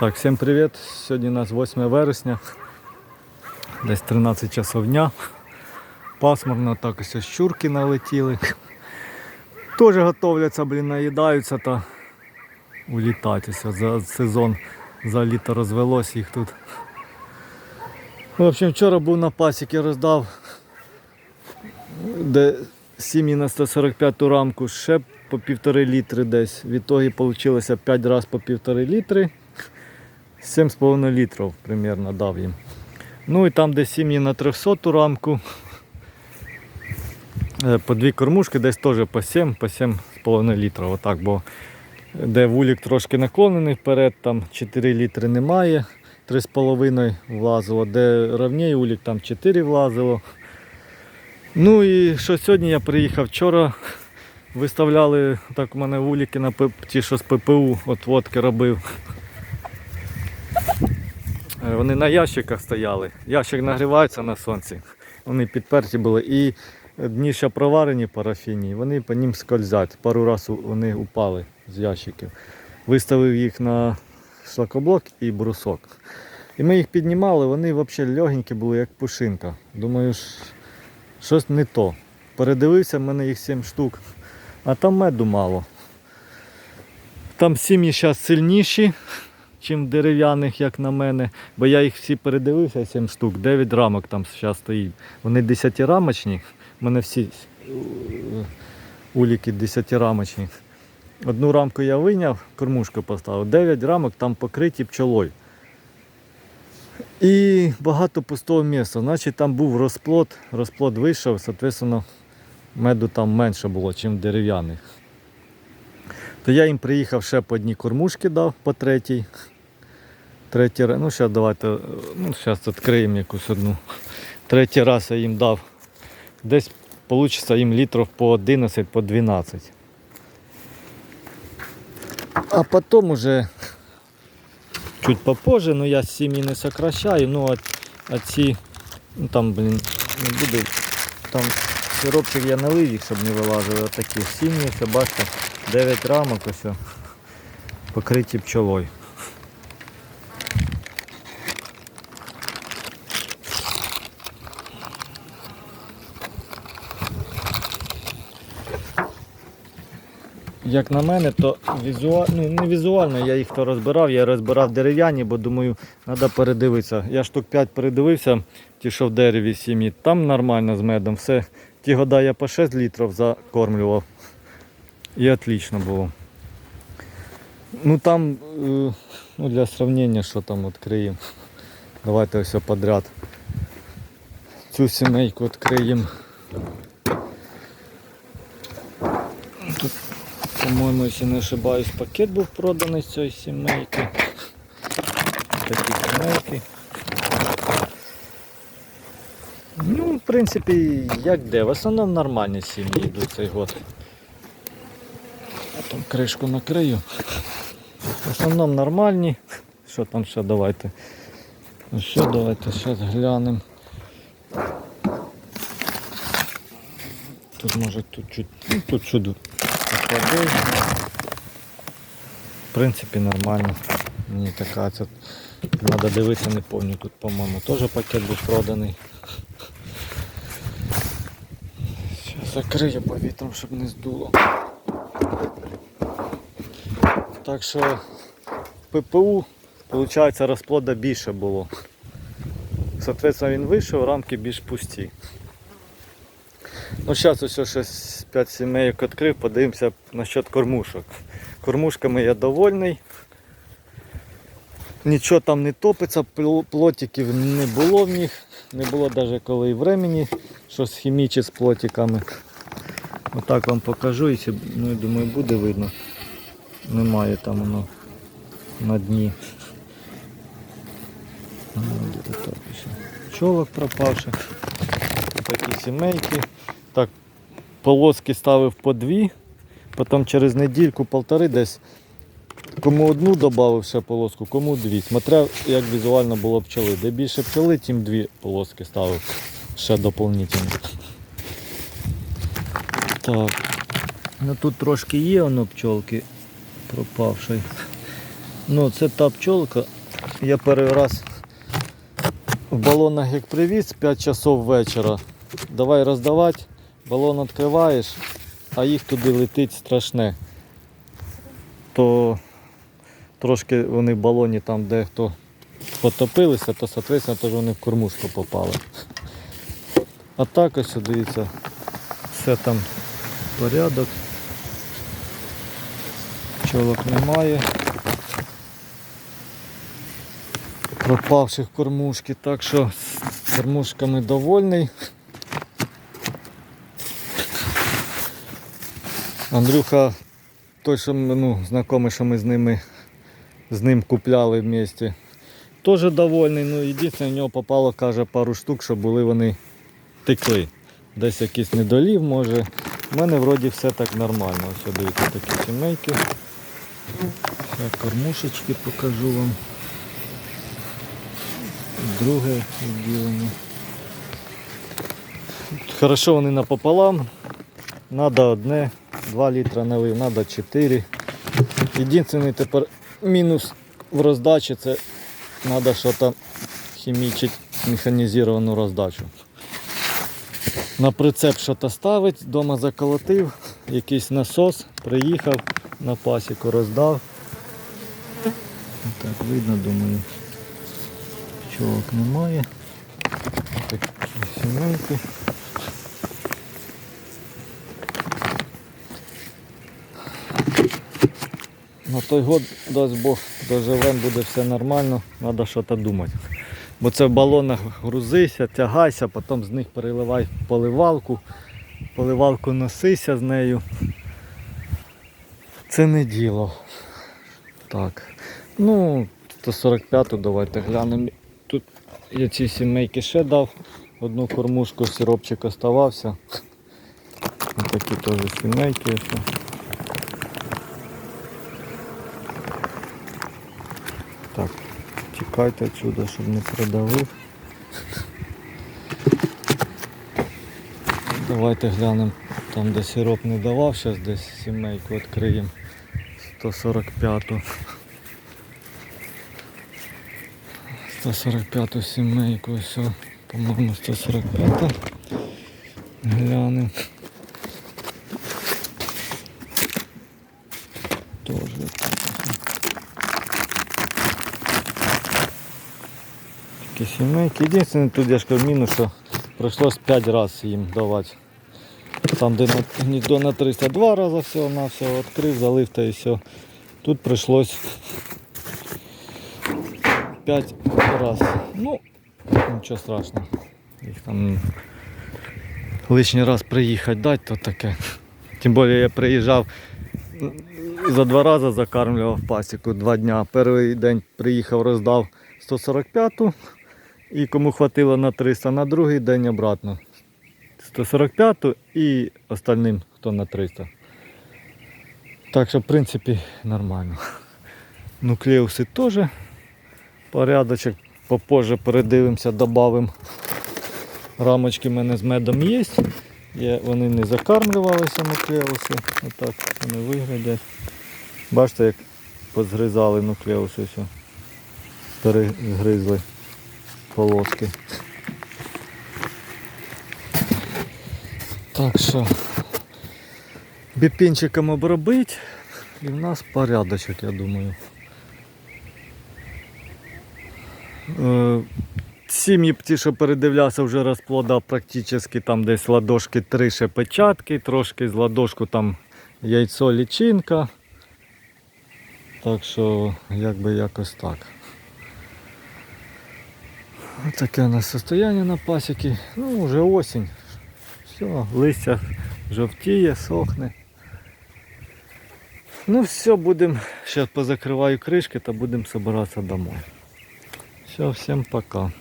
Так, всім привіт. Сьогодні у нас 8 вересня, десь 13 часов дня. Пасмурно, так ось щурки налетіли. Теж готовляться, блін, наїдаються та улітатися. За сезон за літо розвелось їх тут. В общем, вчора був на пасіки, роздав де сім'ї на 145 рамку, ще по півтори літри десь. В ітогі вийшло 5 разів по півтори літри. 7,5 літрів примерно дав їм. Ну і там, де сім'ї на 300 рамку, е, по дві кормушки, десь теж по 7, по 7,5 літрів. Отак, бо де вулік трошки наклонений вперед, там 4 літри немає, 3,5 влазило, де равніє улік, там 4 влазило. Ну і що сьогодні я приїхав вчора. Виставляли так у мене вуліки на ті, що з ППУ, от водки робив. Вони на ящиках стояли. Ящик нагрівається на сонці. Вони підперті були. І дні ще проварені парафіні, вони по ним скользять. Пару разів вони упали з ящиків. Виставив їх на шлакоблок і брусок. І ми їх піднімали, вони взагалі легенькі були, як пушинка. Думаю, щось не то. Передивився, в мене їх 7 штук, а там меду мало. Там сім'ї зараз сильніші, чим дерев'яних, як на мене. Бо я їх всі передивився, 7 штук, 9 рамок там зараз стоїть. Вони 10-рамочні. У мене всі е, уліки 10-рамочні. Одну рамку я вийняв, кормушку поставив, 9 рамок там покриті пчолою. І багато пустого місця. Значить там був розплод, розплод вийшов, соответственно, меду там менше було, ніж дерев'яних. То я їм приїхав ще по одній кормушки дав, по третій. Третій раз, ну зараз давайте, ну зараз відкриємо якусь одну. Третій раз я їм дав. Десь вийде їм літрів по 11, по 12. А потім уже чуть попозже, ну я сім'ї не сокращаю, ну а, а ці, ну там, блін, не буду, там сиропчик я налив їх, щоб не вилазили. Отакі сім'ї, це бачите, 9 рамок ось покриті пчолою. Як на мене, то візуально, ну не візуально, я їх то розбирав, я розбирав дерев'яні, бо думаю, треба передивитися. Я штук 5 передивився, ті, що в дереві сім'ї, там нормально з медом. Все. Ті года я по 6 літрів закормлював. І отлично було. Ну там, е, ну для сравнення, що там відкриємо. Давайте ось подряд. Цю сімейку відкриємо. По-моєму, якщо не ошибаюсь, пакет був проданий з цієї сімейки. Такі сімейки. Ну, в принципі, як де. В основному нормальні сім'ї йдуть цей год. А там кришку накрию. В основному нормальні. Що там ще давайте? Ну що, давайте зараз глянемо. Тут може тут чуть, ну тут чудо покладу. В принципі нормально. Мені така це треба дивитися, не пам'ятаю. Тут, по-моєму, теж пакет був проданий. Закрию повітрям, щоб не здуло. Так що ППУ, виходить, розплода більше було. Соответственно, він вийшов, рамки більш пусті. Ну, зараз ось щось 5 сімейок відкрив, подивимося насчет кормушок. Кормушками я довольний. Нічого там не топиться, плотиків не було в них, не було навіть коли і времени, щось хімічне з плотиками. Отак вам покажу, якщо, ну, думаю, буде видно. Немає там воно на дні. Пчолок пропавших. Такі сімейки. Так, полоски ставив по дві, потім через недільку, полтори десь. Кому одну додав ще полоску, кому дві. Смотря як візуально було пчоли. Де більше пчоли, тим дві полоски ставив ще доповнительно. Так. Ну тут трошки є воно пчолки пропавшої. Ну, це та пчолка. Я перший раз в балонах як привіз 5 часов вечора. Давай роздавати, балон відкриваєш, а їх туди летить страшне. То трошки вони в балоні там дехто потопилися, то соответственно теж вони в кормушку попали. А так ось дивіться, все там порядок. Пчолок немає. Пропавших кормушки, так що з кормушками довольний. Андрюха, той, що ну, знайомий, що ми з ними з ним купляли в місті, теж довольний. Ну, єдине, в нього попало, каже, пару штук, що були вони текли. Десь якийсь недолів може. У мене вроді все так нормально. Ось дивіться такі сімейки. Ще кормушечки покажу вам. Друге відділення. Хорошо вони напополам. Надо одне, 2 літра налив, надо 4. Єдиний тепер мінус в роздачі це треба щось хімічити механізовану роздачу. На прицеп щось ставить, вдома заколотив, якийсь насос, приїхав на пасіку, роздав. Так, видно, думаю. Пчолок немає. Такі сімейки. На той год, дасть Бог, доживем, буде все нормально, треба щось думати. Бо це в балонах грузися, тягайся, потім з них переливай поливалку, поливалку носися з нею. Це не діло. Так. Ну, 145-ту давайте глянемо. Тут я ці сімейки ще дав. Одну кормушку сиропчик оставався. Ось такі теж сімейки. ось. Так, тікайте отсюда, щоб не продавив. Давайте глянемо там, де сироп не давав, зараз десь сімейку відкриємо. 145-ту. 145 сімейку, все, по-моєму 145. Глянемо. Такі сімейки. Єдине тут я ж кажу, мінус, що прийшлось 5 разів їм давати. Там, де на, на 302 рази всього на все відкрив, залив та і все. Тут прийшлось 5 разів. Ну, нічого страшного. Їх там лишній раз приїхати дати, то таке. Тим більше я приїжджав за два рази закармлював пасіку два дня. Перший день приїхав, роздав 145-ту і кому хватило на 300, на другий день обратно. 145 і остальним, хто на 300. Так що, в принципі, нормально. Нуклеуси теж порядочок. Попозже передивимося, додамо. Рамочки в мене з медом є. є. Вони не закармлювалися нуклеуси. Отак вони виглядять. Бачите, як позгризали нуклеуси, все. перегризли полоски. Так що біпінчиком обробить і в нас порядочок, я думаю. Е, Сім'ї ті, що передивлявся, вже розплодав практично там десь ладошки три ще печатки, трошки з ладошку там яйцо лічинка. Так що якби якось так. Ось Таке у нас состояние на пасіки. Ну, вже осінь. Все, листя жовтіє, сохне. Ну все, будемо, зараз позакриваю кришки та будемо збиратися домой. Все, всім пока.